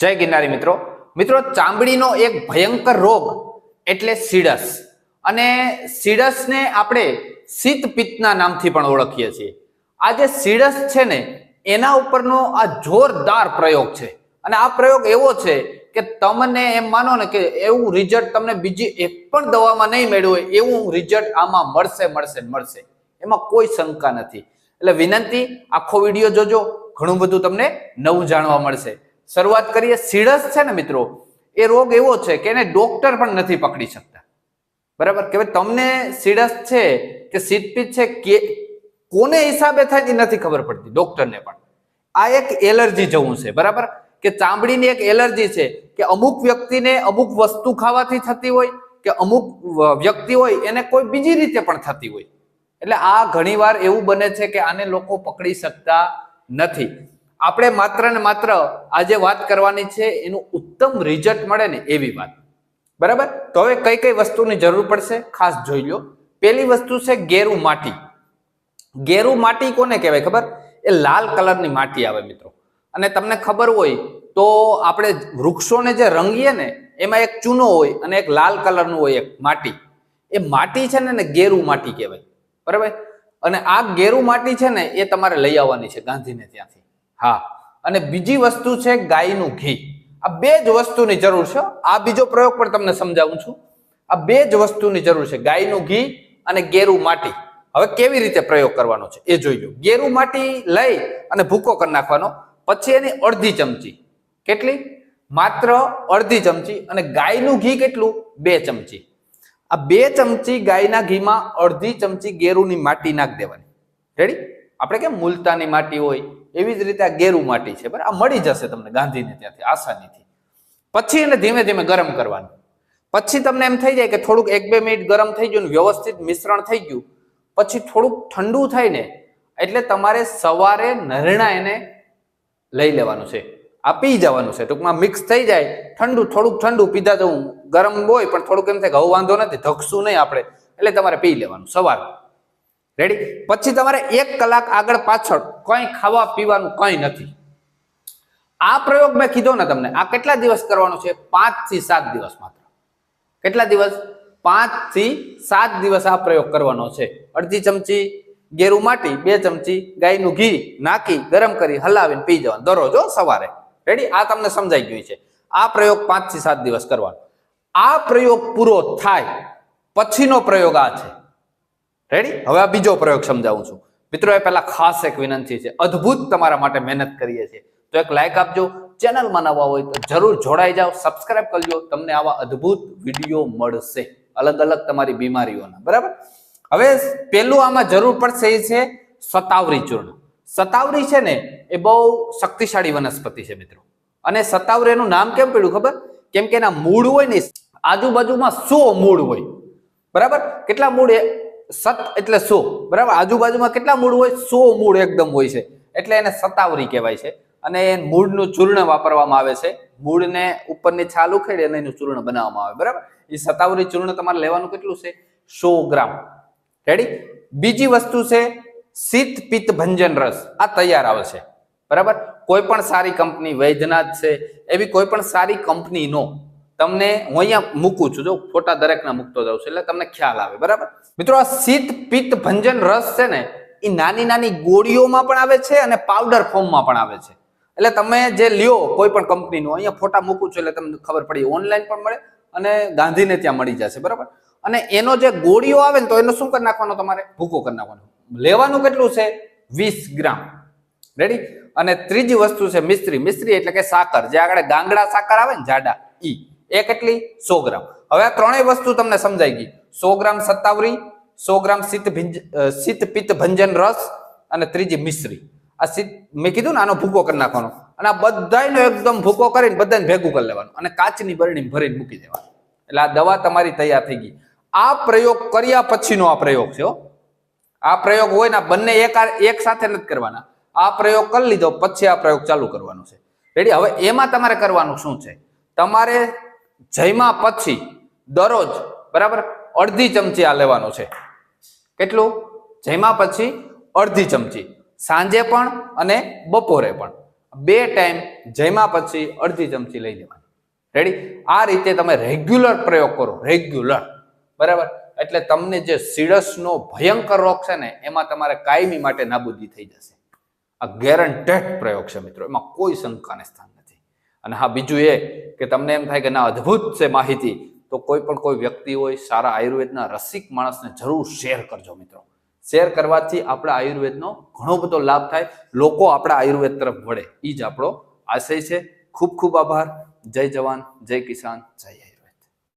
જય ગિરનારી મિત્રો. મિત્રો, ચામડીનો એક ભયંકર રોગ એટલે સીડસ. અને સીડસને આપણે શીત પિત્તના નામથી પણ ઓળખીએ છીએ. આ જે સીડસ છે ને, એના ઉપરનો આ જોરદાર પ્રયોગ છે. અને આ પ્રયોગ એવો છે કે તમને એમ માનો ને કે એવું રિઝલ્ટ તમને બીજી એક પણ દવામાં નહીં મળ્યું હોય, એવું રિઝલ્ટ આમાં મળશે મળશે મળશે. એમાં કોઈ શંકા નથી. એટલે વિનંતી, આખો વીડિયો જોજો. ઘણું બધું તમને નવું જાણવા મળશે. શરૂઆત કરીએ સીડસ છે ને મિત્રો, એ રોગ એવો છે કે એને ડોક્ટર પણ નથી પકડી શકતા. બરાબર? કે ભાઈ તમને સીડસ છે કે સીટપીટ છે કે કોને હિસાબે થાય એ નથી ખબર પડતી, ડોક્ટરને પણ. આ એક એલર્જી જેવું છે, બરાબર? કે ચામડીની એક એલર્જી છે કે અમુક વ્યક્તિને અમુક વસ્તુ ખાવાથી થતી હોય કે અમુક વ્યક્તિ હોય એને કોઈ બીજી રીતે પણ થતી હોય. એટલે આ ઘણીવાર એવું બને છે કે આને લોકો પકડી શકતા નથી. આપણે માત્ર ને માત્ર આજે વાત કરવાની છે, એનું ઉત્તમ રિઝલ્ટ મળે ને એવી વાત. બરાબર? તો હવે કઈ કઈ વસ્તુની જરૂર પડશે? ખાસ જોઈ લો. પહેલી વસ્તુ છે ગેરું માટી. ગેરું માટી કોને કહેવાય ખબર? એ લાલ કલરની માટી આવે મિત્રો. અને તમને ખબર હોય તો આપણે વૃક્ષોને જે રંગીએ ને, એમાં એક ચૂનો હોય અને એક લાલ કલરનું હોય એક માટી. એ માટી છે ને ગેરુ માટી કહેવાય. બરાબર? અને આ ગેરું માટી છે ને, એ તમારે લઈ આવવાની છે ગાંધીને ત્યાંથી. હા. અને બીજી વસ્તુ છે ગાયનું ઘી. આ બે જ વસ્તુની જરૂર છે. આ બીજો પ્રયોગ પણ તમને સમજાવું છું. આ બે જ વસ્તુની જરૂર છે. ગાયનું ઘી અને ગેરું માટી. હવે કેવી રીતે પ્રયોગ કરવાનો છે એ જોઈ લો. ગેરું માટી લઈ અને ભૂકો કરી નાખવાનો. પછી એની અડધી ચમચી. કેટલી? માત્ર અડધી ચમચી અને ગાયનું ઘી કેટલું? બે ચમચી. આ બે ચમચી ગાયના ઘીમાં અડધી ચમચી ગેરુની માટી નાખ દેવાની. રેડી આપણે કેમ? મુલતાની માટી હોય. એવી જ રીતે આ ગેરુ માટી છે. બરાબર? આ મળી જશે તમને ગાંધીને ત્યાંથી, આસાનીથી. પછી એને ધીમે ધીમે ગરમ કરવાનું. પછી તમને એમ થઈ જાય કે થોડુંક એક બે મિનિટ ગરમ થઈ ગયું વ્યવસ્થિત મિશ્રણ થઈ ગયું, પછી થોડુંક ઠંડુ થાય ને, એટલે તમારે સવારે નરણા એને લઈ લેવાનું છે. આ પી જવાનું છે. ટૂંકમાં મિક્સ થઈ જાય. ઠંડુ, થોડુંક ઠંડુ પીધા જવું ગરમ હોય, પણ થોડુંક એમ થાય હવે વાંધો નથી, ધકશું નહીં આપણે. એટલે તમારે પી લેવાનું સવારે. રેડી પછી તમારે એક કલાક આગળ પાછળ કંઈ ખાવા પીવાનું કંઈ નથી. આ પ્રયોગ મેં કીધો ને તમને, આ કેટલા દિવસ કરવાનો છે? પાંચથી સાત દિવસ માત્ર. કેટલા દિવસ? પાંચથી સાત દિવસ આ પ્રયોગ કરવાનો છે. અડધી ચમચી ગેરું માટી, બે ચમચી ગાયનું ઘી નાખી, ગરમ કરી હલાવીને પી જવાનું. દરરોજ સવારે. રેડી આ તમને સમજાઈ ગયું છે. આ પ્રયોગ પાંચથી સાત દિવસ કરવાનો. આ પ્રયોગ પૂરો થાય. પછીનો પ્રયોગ આ છે. રેડી હવે આ બીજો પ્રયોગ સમજાવું છું. મિત્રો, એ પહેલા ખાસ એક વિનંતી છે. અદ્ભુત તમારા માટે મહેનત કરીએ છીએ. તો એક લાઈક આપજો. ચેનલમાં નવા હોય તો જરૂર જોડાઈ જાઓ. સબસ્ક્રાઇબ કરજો. તમને આવા અદ્ભુત વીડિયો મળશે. અલગ અલગ તમારી બીમારીઓના. બરાબર? હવે પેલું આમાં જરૂર પડશે એ છે સતાવરી ચૂર્ણ. સતાવરી છે ને, એ બહુ શક્તિશાળી વનસ્પતિ છે મિત્રો. અને સતાવરીનું નામ કેમ પડ્યું ખબર? કેમ કે એના મૂળ હોય ને, આજુબાજુમાં સો મૂળ હોય. બરાબર? કેટલા મૂળ સત એટલે સો. બરાબર? આજુબાજુમાં કેટલા મૂળ હોય? સો મૂળ એકદમ હોય છે. એટલે એને સતાવરી કહેવાય છે. અને એ મૂળનું ચૂર્ણ વાપરવામાં આવે છે. મૂળને ઉપરની છાલ ઉખેડી અને એનું ચૂર્ણ બનાવવામાં આવે. બરાબર? એ સતાવરી ચૂર્ણ તમારે લેવાનું કેટલું છે? સો ગ્રામ. રેડી બીજી વસ્તુ છે શીત પિત્ત ભંજન રસ. આ તૈયાર આવે છે. બરાબર? કોઈ પણ સારી કંપની, વૈદ્યનાથ છે, એવી કોઈ પણ સારી કંપનીનો તમને હું અહીંયા મૂકું છું, જો ફોટા દરેકના મૂકતો જાઉં છું, એટલે તમને ખ્યાલ આવે, બરાબર? મિત્રો, આ શીત, પિત્ત, ભંજન, રસ છે ને, એ નાની નાની ગોળીઓમાં પણ આવે છે અને પાવડર ફોર્મમાં પણ આવે છે. એટલે તમે જે લ્યો કોઈ પણ કંપનીનું અહીંયા ફોટા મૂકું છું એટલે તમને ખબર પડી ઓનલાઈન પણ મળે અને ગાંધીને ત્યાં મળી જશે, બરાબર? અને એનો જે ગોળીઓ આવે ને, તો એનો શું કરી નાખવાનો તમારે? ભૂકો કરી નાખવાનો. લેવાનું કેટલું છે? વીસ ગ્રામ. રેડી અને ત્રીજી વસ્તુ છે મિસ્ત્રી. મિસ્ત્રી એટલે કે સાકર. જે આગળ ગાંગડા સાકર આવે ને, જાડા, ઈ. એ કેટલી? સો ગ્રામ. હવે આ ત્રણેય વસ્તુ તમને સમજાઈ ગઈ. સો ગ્રામ સત્તાવરી, સો ગ્રામ શીત ભીંજ શીત પિત્ત ભંજન રસ અને ત્રીજી મિશ્રી. આ શીત મેં કીધું ને આનો ભૂકો કરી નાખવાનો. અને આ બધાનો એકદમ ભૂકો કરીને બધાને ભેગું કરી લેવાનું અને કાચની બરણી ભરીને મૂકી દેવાનું. એટલે આ દવા તમારી તૈયાર થઈ ગઈ. આ પ્રયોગ કર્યા પછીનો આ પ્રયોગ છે આ પ્રયોગ હોય ને બંને એક એક સાથે નથી કરવાના. આ પ્રયોગ કરી લીધો, પછી આ પ્રયોગ ચાલુ કરવાનો છે. રેડી હવે એમાં તમારે કરવાનું શું છે? તમારે જયમાં પછી દરરોજ, બરાબર? અડધી ચમચી આ લેવાનું છે. કેટલું? જયમાં પછી અડધી ચમચી. સાંજે પણ અને બપોરે પણ. બે ટાઈમ જમ્યા પછી અડધી ચમચી લઈ લેવાની. રેડી આ રીતે તમે રેગ્યુલર પ્રયોગ કરો. રેગ્યુલર. બરાબર? એટલે તમને જે સીડસનો ભયંકર રોગ છે ને, એમાં તમારે કાયમી માટે નાબૂદી થઈ જશે. આ ગેરંટેડ પ્રયોગ છે મિત્રો. એમાં કોઈ શંકાને સ્થાન અને હા, બીજું એ કે તમને એમ થાય કે ના, અદ્ભુત છે માહિતી. તો કોઈ પણ કોઈ વ્યક્તિ હોય, સારા આયુર્વેદના રસિક માણસને જરૂર શેર કરજો મિત્રો. શેર કરવાથી આપણા આયુર્વેદનો ઘણો બધો લાભ થાય. લોકો આપણા આયુર્વેદ તરફ વળે. એ જ આપણો આશય છે. ખૂબ ખૂબ આભાર. જય જવાન, જય કિસાન, જય